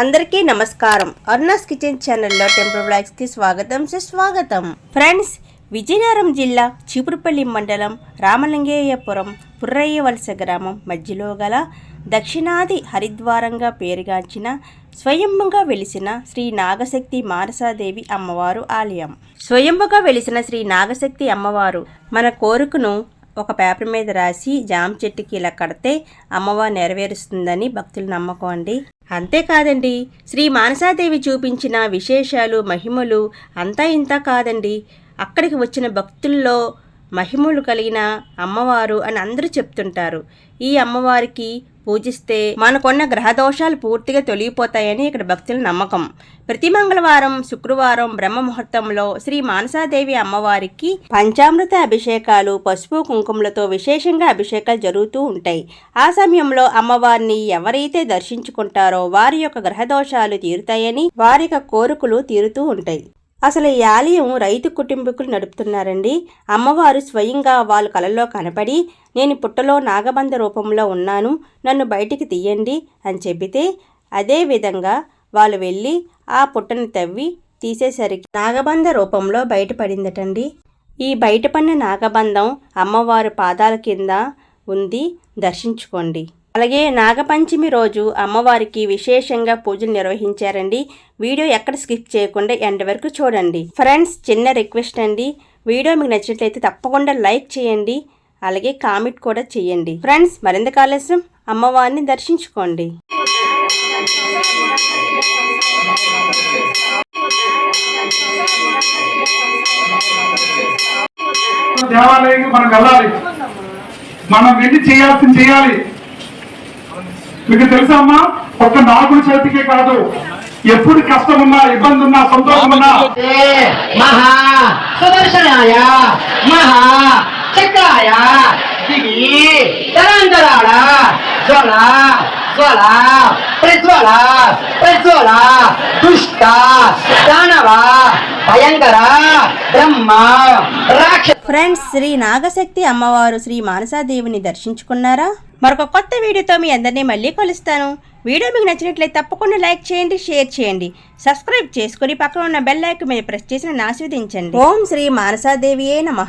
అందరికీ నమస్కారం. అరుణాస్ కిచెన్ ఛానల్లో టెంపుల్ బ్లాగ్స్కి స్వాగతం సుస్వాగతం. ఫ్రెండ్స్ విజయనగరం జిల్లా చీపురుపల్లి మండలం రామలింగేయపురం పుర్రయ్య వలస గ్రామం మధ్యలో గల దక్షిణాది హరిద్వారంగా పేరుగాంచిన స్వయంభుగా వెలిసిన శ్రీ నాగశక్తి మానసాదేవి అమ్మవారు ఆలయం. స్వయంభుగా వెలిసిన శ్రీ నాగశక్తి అమ్మవారు మన కోరికను ఒక పేపర్ మీద రాసి జామ చెట్టుకి ఇలా కడితే అమ్మవారు నెరవేరుస్తుందని భక్తులు నమ్మకం అండి. అంతేకాదండి. శ్రీ మానసాదేవి చూపించిన విశేషాలు మహిమలు అంతా ఇంత కాదండి. అక్కడికి వచ్చిన భక్తుల్లో మహిమలు కలిగిన అమ్మవారు అని అందరూ చెప్తుంటారు. ఈ అమ్మవారికి పూజిస్తే మనకున్న గ్రహ దోషాలు పూర్తిగా తొలగిపోతాయని ఇక్కడ భక్తుల నమ్మకం. ప్రతి మంగళవారం శుక్రవారం బ్రహ్మ ముహూర్తంలో శ్రీ మానసాదేవి అమ్మవారికి పంచామృత అభిషేకాలు పసుపు కుంకుమలతో విశేషంగా అభిషేకాలు జరుగుతూ ఉంటాయి. ఆ సమయంలో అమ్మవారిని ఎవరైతే దర్శించుకుంటారో వారి యొక్క గ్రహ దోషాలు తీరుతాయని వారి యొక్క కోరికలు తీరుతూ ఉంటాయి. అసలు ఈ ఆలయం రైతు కుటుంబీకులు నడుపుతున్నారండి. అమ్మవారు స్వయంగా వాళ్ళ కలలో కనపడి నేను పుట్టలో నాగబంధ రూపంలో ఉన్నాను నన్ను బయటికి తీయండి అని చెబితే అదే విధంగా వాళ్ళు వెళ్ళి ఆ పుట్టను తవ్వి తీసేసరికి నాగబంధ రూపంలో బయటపడిందటండి. ఈ బయటపడిన నాగబంధం అమ్మవారు పాదాల కింద ఉంది. దర్శించుకోండి. అలాగే నాగపంచమి రోజు అమ్మవారికి విశేషంగా పూజలు నిర్వహించారండి. వీడియో ఎక్కడ స్కిప్ చేయకుండా ఎండ్ వరకు చూడండి. ఫ్రెండ్స్ చిన్న రిక్వెస్ట్ అండి. వీడియో మీకు నచ్చినట్లయితే తప్పకుండా లైక్ చేయండి. అలాగే కామెంట్ కూడా చేయండి. ఫ్రెండ్స్ మరింత కాలేశం అమ్మవారిని దర్శించుకోండి. దేవాలయానికి మనం వెళ్ళాలి. మనం వెళ్ళి చేయాల్సింది చేయాలి. మీకు తెలుసా అమ్మా? ఒక్క నాగుల చేతికే కాదు. ఎప్పుడు కష్టం ఉన్నా ఇబ్బంది ఉన్నా సంతోషం ఉన్నా మహా సుదర్శనాయ మహా చక్రాయ ప్రజ్వల ప్రజ్వల దుష్ట దానవా భయంకర బ్రహ్మ ఫ్రెండ్స్ శ్రీ నాగశక్తి అమ్మవారు శ్రీ మానసాదేవిని దర్శించుకున్నారా? మరొక కొత్త వీడియోతో మీ అందరినీ మళ్ళీ కలుస్తాను. వీడియో మీకు నచ్చినట్లయితే తప్పకుండా లైక్ చేయండి షేర్ చేయండి. సబ్స్క్రైబ్ చేసుకుని పక్కన ఉన్న బెల్ ఐకాన్ మీద ప్రెస్ చేసిన ఆస్వాదించండి ఓం శ్రీ మానసాదేవియే నమ.